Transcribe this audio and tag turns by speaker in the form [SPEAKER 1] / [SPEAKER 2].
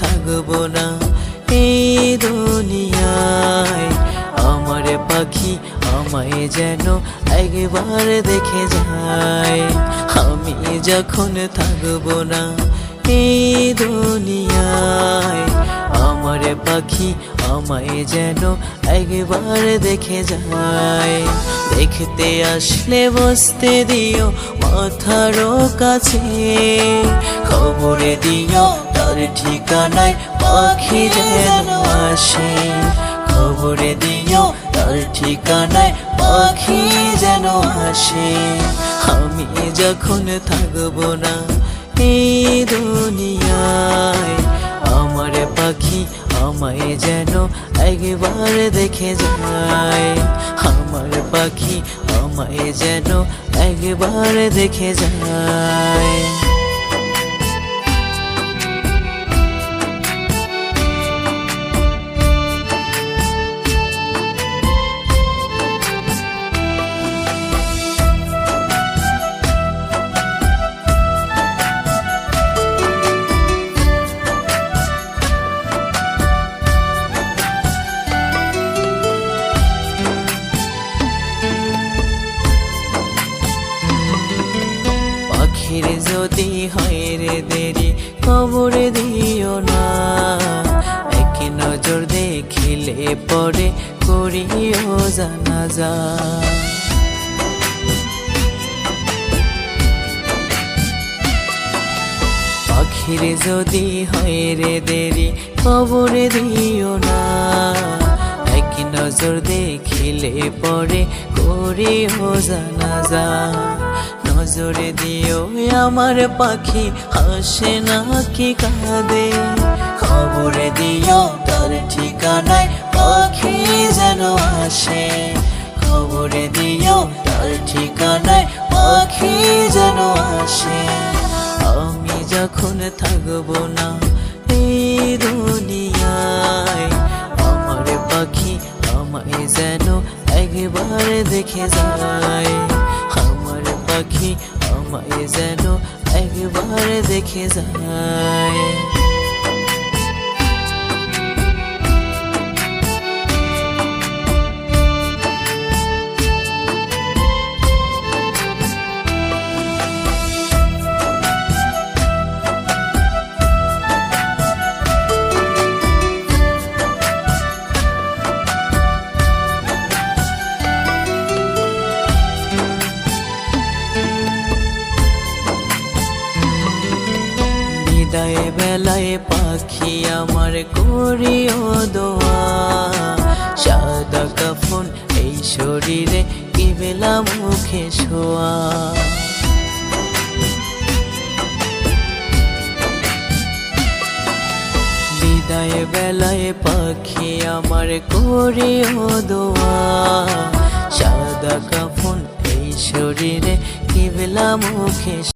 [SPEAKER 1] থাকব না। এই দুনিয়ায় আমার পাখি আমায় যেন একবার দেখে যায়। আমি যখন থাকব না, এই দুনিয়ায় আমার পাখি আমায় যেন একবার দেখে যায়। দেখতে আসলে বসতে দিও মাথারও কাছে, খবরে দিও তার ঠিকানায় পাখি যেন আসে। খবরে দিও, তার ঠিকানায় পাখি যেন আসে। আমি যখন থাকব না এই দুনিয়ায়, আমার পাখি আমায় যেন একবার দেখে যায়। আমার পাখি আমায় যেন একবার দেখে যায়। যদি হয় রে দেরি, খবরে দিও না। এক নজর দেখিলে পরে করিও জানা যা পাখির যদি হয় রে দেরি, খবরে দিও না। এক নজর দেখিলে পরে করিও জানা যা নজরে দিও আমার পাখি হাসে না কি কাঁদে। খবরে দিও তার ঠিকানায় পাখি যেন আসে। খবরে দিও তার ঠিকানায় পাখি যেন আসে। আমি যখন থাকব না এই দুনিয়ায়, আমার পাখি আমায় যেন একবার দেখে যায়। পাখি আমায় যেন একবার দেখে যায়। বিদায় বেলায় পাখি আমার করিও দোয়া। সাদা কাফন এই শরীরে কি মুখে শোয়া। বিদায় বেলায় পাখি আমার করিও দোয়া। সাদা কাফন এই শরীরে কি মুখে